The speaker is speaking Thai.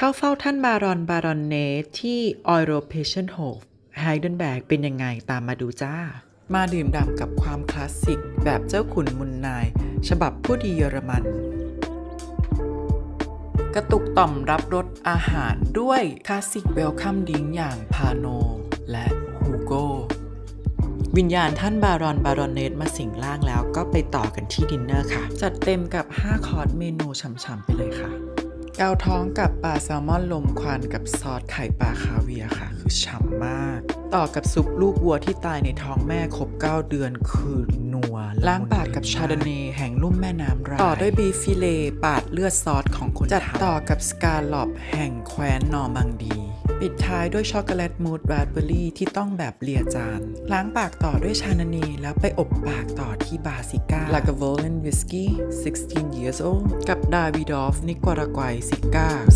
เข้าเฝ้าท่านบารอนบารอนเนสที่ออยโรเพชันโฮฟไฮเดนแบกเป็นยังไงตามมาดูจ้า มาดื่มด่ำกับความคลาสสิกแบบเจ้าขุนมุนนาย ฉบับผู้ดีเยอรมัน กระตุกต่อมรับรสอาหารด้วยคลาสสิกเวลคัมดิ้งอย่างพาโนและฮูโกวิญญาณท่านบารอนบารอนเนตมาสิงร่างแล้วก็ไปต่อกันที่ดินเนอร์ค่ะ จัดเต็มกับ 5 คอร์สเมนูฉ่ำๆไปเลยค่ะ เกาท้องกับปลาแซลมอนลมควันกับซอสไข่ปลาคาเวียร์ค่ะ คือฉ่ำมาก ต่อกับซุปลูกวัวที่ตายในท้องแม่ครบ 9 เดือนคือนัวล้างปากกับชาดเนแห่งลุ่มแม่น้ำรายต่อด้วยบีฟฟิเลปาดเลือดซอสของคนจัดต่อกับสกาลอปแห่งแคว้นนอร์มังดี ปิดท้ายด้วยช็อกโกแลตมูดราสเบอร์รี่ที่ต้องแบบเลียจาน ล้างปากต่อด้วยชานานีแล้วไปอบปากต่อที่บาซิก้าลากาโวเลนวิสกี้16 years old กับดาวิดอฟนิกวารากวัยซิก้า